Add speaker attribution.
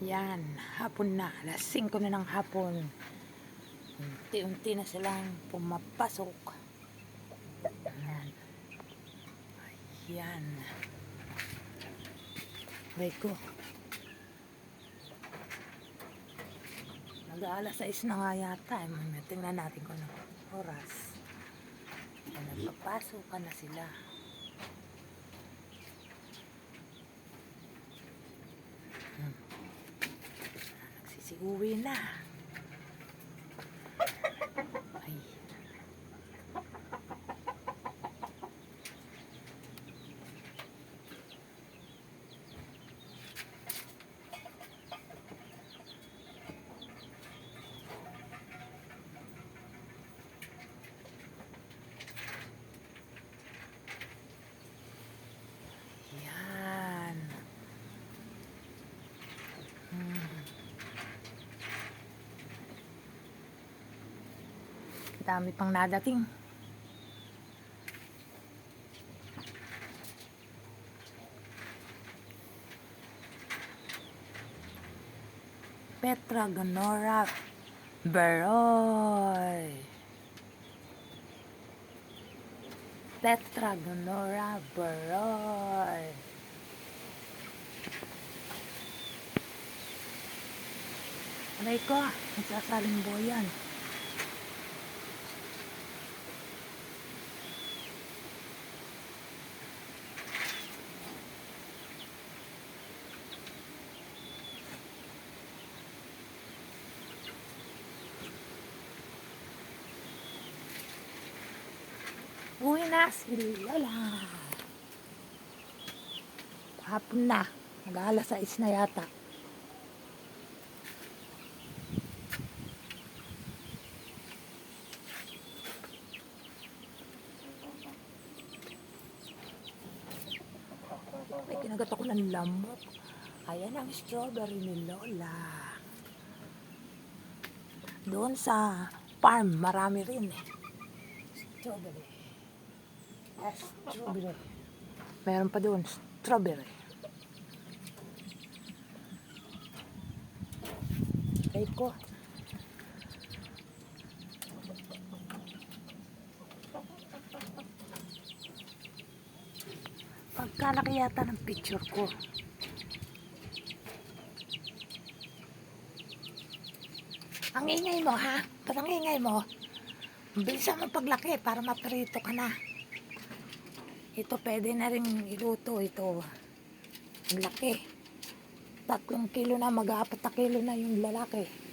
Speaker 1: Yan, hapon na. Alas 5 na ng hapon. Unti-unti na silang pumapasok. Yan. Ayan. Aray ko. Mag-aalas 6 na nga yata. Eh. Tingnan natin kung anong oras. Nagpapasok ka na sila. Nagsisiuwi na. Ay. Yan. Hmm. Dami pang nadating. Petra Gonora Beroy. Petra Gonora Beroy. Aray ko, nagsasaling boyan. Uwi na si Lola. Hapon na. Mag-aalas 6 na yata. May kinagat ako ng lamok. Ayan ang strawberry ni Lola. Doon sa farm, marami rin eh. Strawberry. Strawberry. Meron pa doon, strawberry. Ay ko. Pagkalaki yata ng picture ko. Ang ingay mo ha? Ba't ang ingay mo? Bilisan mo paglaki para maprito ka na. Ito pwede na rin iluto ito. Ang laki. Tatlong kilo na, mag-aapat na kilo na yung lalaki.